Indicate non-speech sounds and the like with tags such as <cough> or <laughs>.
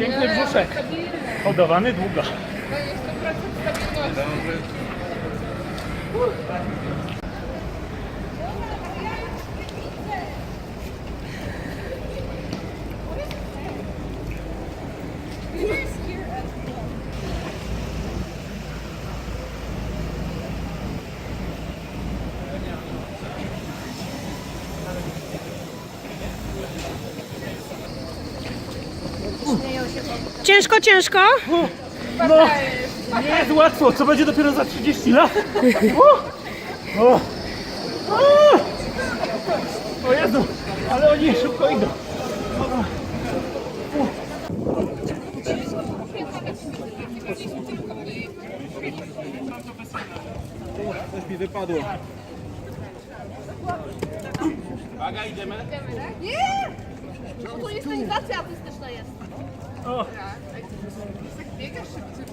Piękny brzuszek. Hodowany długo. Ciężko, ciężko. No, nie jest łatwo. Co będzie dopiero za 30 lat? <laughs> O, o, o, o Jezu, ale oni szybko idą. Coś mi wypadło. Nie! Inscenizacja artystyczna jest. O, Biegasz szybciej.